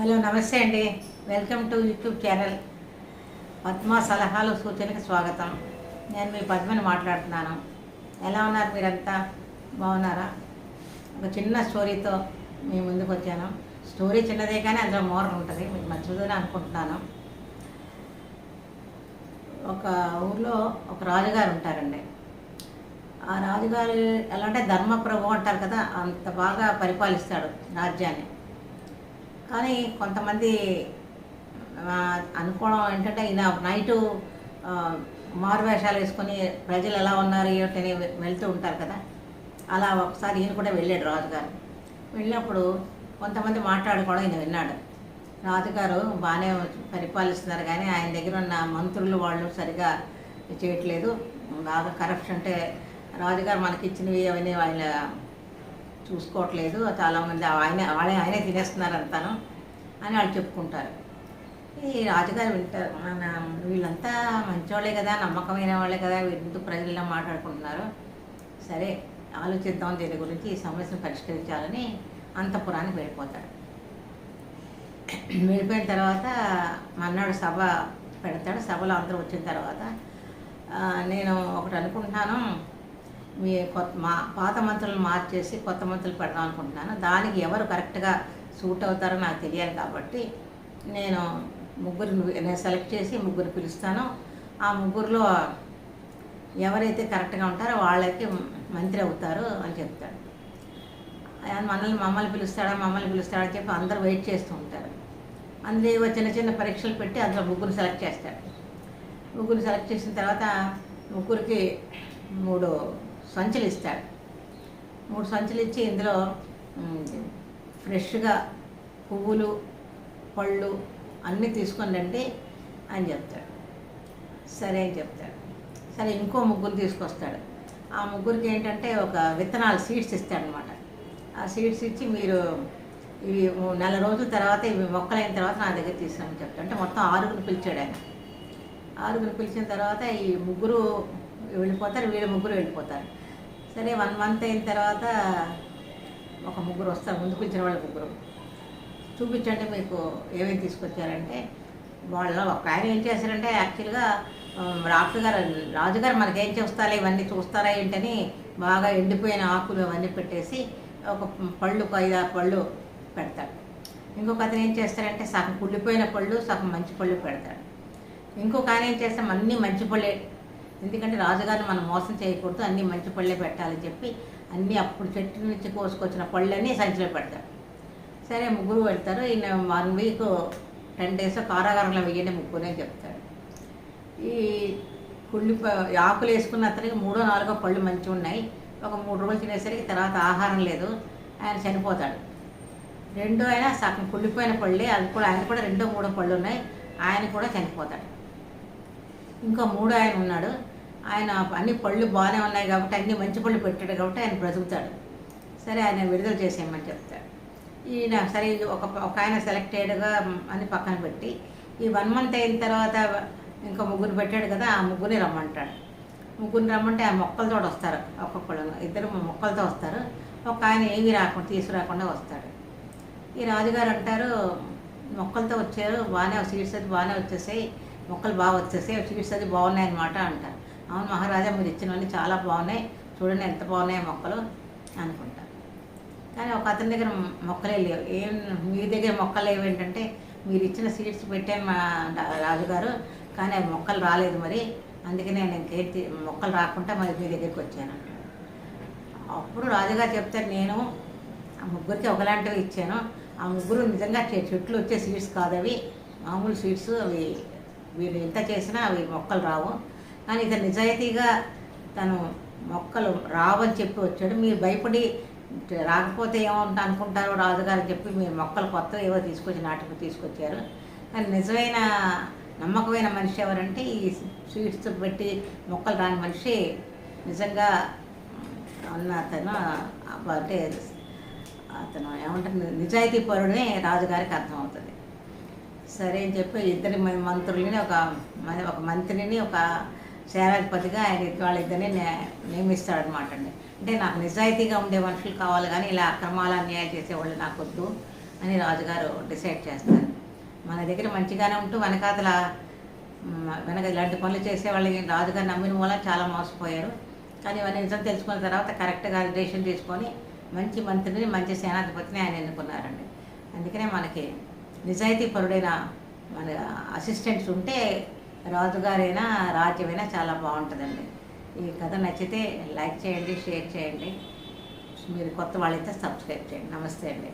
Hello నమస్తే అండి. Welcome to YouTube channel. Padma సలహాలు సూచనకి స్వాగతం. నేను మీ పద్మని మాట్లాడుతున్నాను. ఎలా ఉన్నారు మీరంతా? బాగున్నారా? ఒక చిన్న స్టోరీతో మీ ముందుకు వచ్చాను. స్టోరీ చిన్నదే కానీ అందులో మోరల్ ఉంటుంది. మీకు నచ్చుతుందని అనుకుంటున్నాను. ఒక ఊర్లో ఒక రాజుగారు ఉంటారండి. ఆ రాజుగారు ఎలా అంటే ధర్మప్రభు అంటారు కదా అంత బాగా పరిపాలిస్తాడు రాజ్యాన్ని. కానీ కొంతమంది అనుకోవడం ఏంటంటే ఈయన నైటు మారువేషాలు వేసుకొని ప్రజలు ఎలా ఉన్నారు ఏమిటని వెళ్తూ ఉంటారు కదా. అలా ఒకసారి ఈయన కూడా వెళ్ళాడు రాజుగారు. వెళ్ళినప్పుడు కొంతమంది మాట్లాడుకోవడం ఈయన విన్నాడు. రాజుగారు బాగానే పరిపాలిస్తున్నారు కానీ ఆయన దగ్గర ఉన్న మంత్రులు వాళ్ళు సరిగా చేయట్లేదు. బాగా కరప్షన్ అంటే రాజుగారు మనకి ఇచ్చినవి అవన్నీ వాళ్ళ చూసుకోవట్లేదు. చాలామంది ఆయన వాళ్ళే ఆయనే తినేస్తున్నారు అంతాను అని వాళ్ళు చెప్పుకుంటారు. ఈ రాజుగారు వింటారు మన వీళ్ళంతా మంచోళ్ళే కదా నమ్మకమైన వాళ్ళే కదా వీళ్ళంతా ప్రజల్లో మాట్లాడుకుంటున్నారు. సరే ఆలోచిద్దాం దీని గురించి ఈ సమస్యను పరిష్కరించాలని అంతపురానికి వెళ్ళిపోతాడు. వెళ్ళిపోయిన తర్వాత మన్నాడు సభ పెడతాడు. సభలో అందరూ వచ్చిన తర్వాత నేను ఒకటి అనుకుంటున్నాను. మీ కొత్త మా పాత మంత్రులను మార్చేసి కొత్త మంత్రులు పెడదాం అనుకుంటున్నాను. దానికి ఎవరు కరెక్ట్గా సూట్ అవుతారో నాకు తెలియాలి కాబట్టి నేను ముగ్గురు నేను సెలెక్ట్ చేసి ముగ్గురు పిలుస్తాను. ఆ ముగ్గురులో ఎవరైతే కరెక్ట్గా ఉంటారో వాళ్ళకి మంత్రి అవుతారు అని చెప్తాడు. మనల్ని మమ్మల్ని పిలుస్తాడా మమ్మల్ని పిలుస్తాడా అని చెప్పి అందరూ వెయిట్ చేస్తూ ఉంటారు. అందులో ఏవో చిన్న చిన్న పరీక్షలు పెట్టి అందులో ముగ్గురు సెలెక్ట్ చేస్తాడు. ముగ్గురు సెలెక్ట్ చేసిన తర్వాత ముగ్గురికి మూడు సంచులు ఇస్తాడు మూడు సంచులు ఇచ్చి ఇందులో ఫ్రెష్గా పువ్వులు పళ్ళు అన్నీ తీసుకొని రండి అని చెప్తాడు. సరే అని చెప్తాడు. సరే ఇంకో ముగ్గురు తీసుకొస్తాడు. ఆ ముగ్గురికి ఏంటంటే ఒక విత్తనాలు సీడ్స్ ఇస్తాడనమాట ఆ సీడ్స్ ఇచ్చి మీరు ఇవి నెల రోజుల తర్వాత ఇవి మొక్కలైన తర్వాత నా దగ్గర తీసుకురామని చెప్తాడు. అంటే మొత్తం ఆరుగురు పిలిచాడు ఆయన. ఆరుగురు పిలిచిన తర్వాత ఈ ముగ్గురు వెళ్ళిపోతారు వీళ్ళ ముగ్గురు వెళ్ళిపోతారు. సరే వన్ మంత్ అయిన తర్వాత ఒక ముగ్గురు వస్తారు ముందు పిలిచిన వాళ్ళ ముగ్గురు. చూపించండి మీకు ఏమేమి తీసుకొచ్చారంటే వాళ్ళ ఒక ఆయన ఏం చేశారంటే యాక్చువల్గా రాజుగారు రాజుగారు మనకేం చూస్తారా ఇవన్నీ చూస్తారా ఏంటని బాగా ఎండిపోయిన ఆకులు అవన్నీ పెట్టేసి ఒక పళ్ళు ఒక ఐదు పళ్ళు పెడతాడు. ఇంకొక అతను ఏం చేస్తారంటే సగం కుళ్ళిపోయిన పళ్ళు సగం మంచి పళ్ళు పెడతాడు. ఇంకొక ఆయన ఏం చేస్తాం అన్నీ మంచి పళ్ళే ఎందుకంటే రాజుగారిని మనం మోసం చేయకూడదు అన్నీ మంచి పళ్ళే పెట్టాలని చెప్పి అన్నీ అప్పుడు చెట్టు నుంచి కోసుకొచ్చిన పళ్ళన్నీ సంచిలో పెడతాడు సరే ముగ్గురు వెళ్తారు. ఈయన వన్ వీక్ టెన్ డేస్ కారాగారంలో వెయ్యండి ముగ్గురే చెప్తాడు ఈ కుళ్ళి ఆకులు వేసుకున్న అతనికి మూడో నాలుగో పళ్ళు మంచిగా ఉన్నాయి. ఒక మూడు రోజులు తినేసరికి తర్వాత ఆహారం లేదు. ఆయన చనిపోతాడు. రెండో ఆయన సగం కుళ్ళిపోయిన పళ్ళే అది కూడా ఆయన కూడా రెండో మూడో పళ్ళు ఉన్నాయి. ఆయన కూడా చనిపోతాడు. ఇంకా మూడో ఆయన ఉన్నాడు. ఆయన అన్ని పళ్ళు బాగానే ఉన్నాయి కాబట్టి అన్ని మంచి పళ్ళు పెట్టాడు కాబట్టి ఆయన బ్రతుకుతాడు. సరే ఆయన విడుదల చేసేయమని చెప్తాడు. ఈయన సరే ఒక ఒక ఆయన సెలెక్ట్ అయ్యాడుగా అని పక్కన పెట్టి ఈ వన్ మంత్ అయిన తర్వాత ఇంకా ముగ్గురు పెట్టాడు కదా ఆ ముగ్గురిని రమ్మంటాడు. ముగ్గురిని రమ్మంటే ఆ మొక్కలతో వస్తారు ఒక్కొక్కళ్ళు ఇద్దరు మొక్కలతో వస్తారు. ఒక ఆయన ఏమీ రాకుండా తీసుకురాకుండా వస్తాడు. ఈ రాజుగారు అంటారు మొక్కలతో వచ్చారు బాగానే సీట్స్ అయితే బాగానే వచ్చేసాయి. మొక్కలు బాగా వచ్చేసాయి చూపిస్తుంది అది బాగున్నాయి అనమాట అంటారు. అవును మహారాజా మీరు ఇచ్చినవన్నీ చాలా బాగున్నాయి. చూడండి ఎంత బాగున్నాయి మొక్కలు అనుకుంటారు కానీ ఒక అతని దగ్గర మొక్కలే లేవు. ఏం మీ దగ్గర మొక్కలు లేవు ఏంటంటే మీరు ఇచ్చిన సీడ్స్ పెట్టే మా రాజుగారు కానీ అవి మొక్కలు రాలేదు మరి. అందుకనే నేను ఇంకేం మొక్కలు రాకుండా మరి మీ దగ్గరికి వచ్చాను అప్పుడు రాజుగారు చెప్తారు నేను ఆ ముగ్గురికి ఒకలాంటివి ఇచ్చాను. ఆ ముగ్గురు నిజంగా చెట్లు వచ్చే సీడ్స్ కాదు అవి మామూలు సీడ్స్ అవి వీళ్ళు ఎంత చేసినా అవి మొక్కలు రావు. కానీ ఇతను నిజాయితీగా తను మొక్కలు రావని చెప్పి వచ్చాడు. మీరు భయపడి రాకపోతే ఏమంటా అనుకుంటారో రాజుగారు చెప్పి మీరు మొక్కలు కొత్త ఏవో తీసుకొచ్చి నాటుకు తీసుకొచ్చారు. కానీ నిజమైన నమ్మకమైన మనిషి ఎవరంటే ఈ స్వీట్స్ పెట్టి మొక్కలు రాని మనిషి నిజంగా అన్న అతను అంటే అతను ఏమంటారు నిజాయితీ పరుడే రాజుగారికి అర్థమవుతుంది. సరే అని చెప్పి ఇద్దరి మంత్రులని ఒక ఒక మంత్రిని ఒక సేనాధిపతిగా ఆయన వాళ్ళిద్దరిని నే- నియమిస్తాడనమాట అండి. అంటే నాకు నిజాయితీగా ఉండే మనుషులు కావాలి కానీ ఇలా అక్రమాలు అన్యాయం చేసేవాళ్ళు నాకు వద్దు అని రాజుగారు డిసైడ్ చేస్తారు. మన దగ్గర మంచిగానే ఉంటూ వెనకాతల వెనక ఇలాంటి పనులు చేసేవాళ్ళని రాజుగారు నమ్మిన వల్ల చాలా మోసపోయారు. కానీ ఇవన్నీ నిజం తెలుసుకున్న తర్వాత కరెక్ట్గా డిసిషన్ తీసుకొని మంచి మంత్రిని మంచి సేనాధిపతిని ఆయన ఎన్నుకున్నారండి. అందుకనే మనకి నిజాయితీ పరుడైన మన అసిస్టెంట్స్ ఉంటే రాజుగారైనా రాజ్యమైనా చాలా బాగుంటుందండి. ఈ కథ నచ్చితే లైక్ చేయండి షేర్ చేయండి. మీరు కొత్త వాళ్ళైతే సబ్స్క్రైబ్ చేయండి. నమస్తే అండి.